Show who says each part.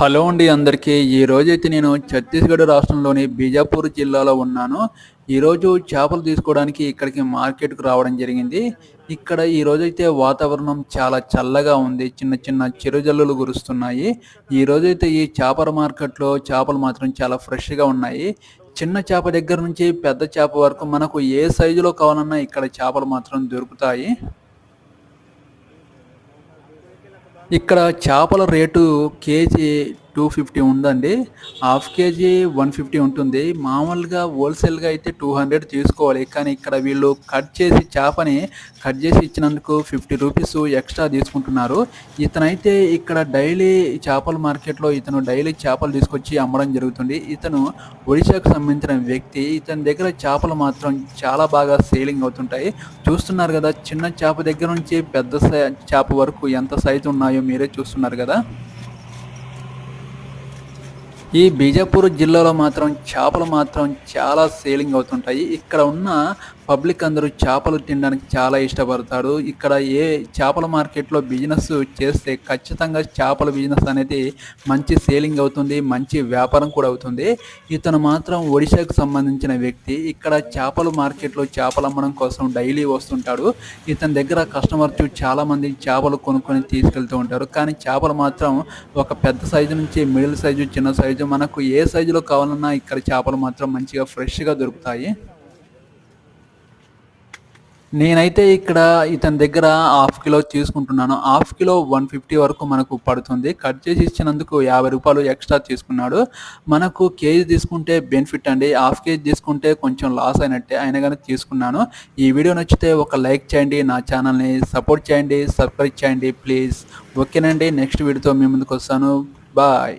Speaker 1: Hello అండి అందరికీ. ఈ రోజైతే నేను ఛత్తీస్గఢ్ రాష్ట్రంలోని బీజాపూర్ జిల్లాలో ఉన్నాను. ఈరోజు చేపలు తీసుకోవడానికి ఇక్కడికి మార్కెట్కు రావడం జరిగింది. ఇక్కడ ఈ రోజైతే వాతావరణం చాలా చల్లగా ఉంది. చిన్న చిన్న చిరుజల్లులు కురుస్తున్నాయి. ఈ రోజైతే ఈ చేపల మార్కెట్లో చేపలు మాత్రం చాలా ఫ్రెష్గా ఉన్నాయి. చిన్న చేప దగ్గర నుంచి పెద్ద చేప వరకు మనకు ఏ సైజులో కావాలన్నా ఇక్కడ చేపలు మాత్రం దొరుకుతాయి. ఇక్కడ చేపల rate K G two fifty ఉందండి. Half K G one fifty ఉంటుంది. మామూలుగా హోల్సేల్గా అయితే టూ హండ్రెడ్ తీసుకోవాలి. కానీ ఇక్కడ వీళ్ళు కట్ చేసి చేపని కట్ చేసి ఇచ్చినందుకు ఫిఫ్టీ రూపీస్ ఎక్స్ట్రా తీసుకుంటున్నారు. ఇతనైతే ఇక్కడ డైలీ చేపల మార్కెట్లో ఇతను డైలీ చేపలు తీసుకొచ్చి అమ్మడం జరుగుతుంది. ఇతను ఒడిశాకు సంబంధించిన వ్యక్తి. ఇతని దగ్గర చేపలు మాత్రం చాలా బాగా సేలింగ్ అవుతుంటాయి. చూస్తున్నారు కదా చిన్న చేప దగ్గర నుంచి పెద్ద చేప వరకు ఎంత సైజు ఉన్నాయో మీరే చూస్తున్నారు కదా. ఈ బీజాపూర్ జిల్లాలో మాత్రం చేపలు మాత్రం చాలా సేలింగ్ అవుతుంటాయి. ఇక్కడ ఉన్న పబ్లిక్ అందరూ చేపలు తినడానికి చాలా ఇష్టపడతారు. ఇక్కడ ఏ చేపల మార్కెట్లో బిజినెస్ చేస్తే ఖచ్చితంగా చేపల బిజినెస్ అనేది మంచి సేలింగ్ అవుతుంది మంచి వ్యాపారం కూడా అవుతుంది. ఇతను మాత్రం ఒడిశాకు సంబంధించిన వ్యక్తి. ఇక్కడ చేపల మార్కెట్లో చేపలు అమ్మడం కోసం డైలీ వస్తుంటాడు. ఇతని దగ్గర కస్టమర్స్ చాలామంది చేపలు కొనుక్కొని తీసుకెళ్తూ ఉంటారు. కానీ చేపలు మాత్రం ఒక పెద్ద సైజు నుంచి మిడిల్ సైజు చిన్న సైజు మనకు ఏ సైజులో కావాలన్నా ఇక్కడ చేపలు మాత్రం మంచిగా ఫ్రెష్గా దొరుకుతాయి. నేనైతే ఇక్కడ ఇతని దగ్గర హాఫ్ కిలో తీసుకుంటున్నాను హాఫ్ కిలో వన్ ఫిఫ్టీ వరకు మనకు పడుతుంది. కట్ చేసి ఇచ్చినందుకు యాభై రూపాయలు ఎక్స్ట్రా తీసుకున్నాడు మనకు కేజీ తీసుకుంటే బెనిఫిట్ అండి. హాఫ్ కేజీ తీసుకుంటే కొంచెం లాస్ అయినట్టే అయినా కానీ తీసుకున్నాను. ఈ వీడియో నచ్చితే ఒక లైక్ చేయండి. నా ఛానల్ని సపోర్ట్ చేయండి. సబ్స్క్రైబ్ చేయండి ప్లీజ్. ఓకేనండి. నెక్స్ట్ వీడియోతో మీ ముందుకు వస్తాను. బాయ్.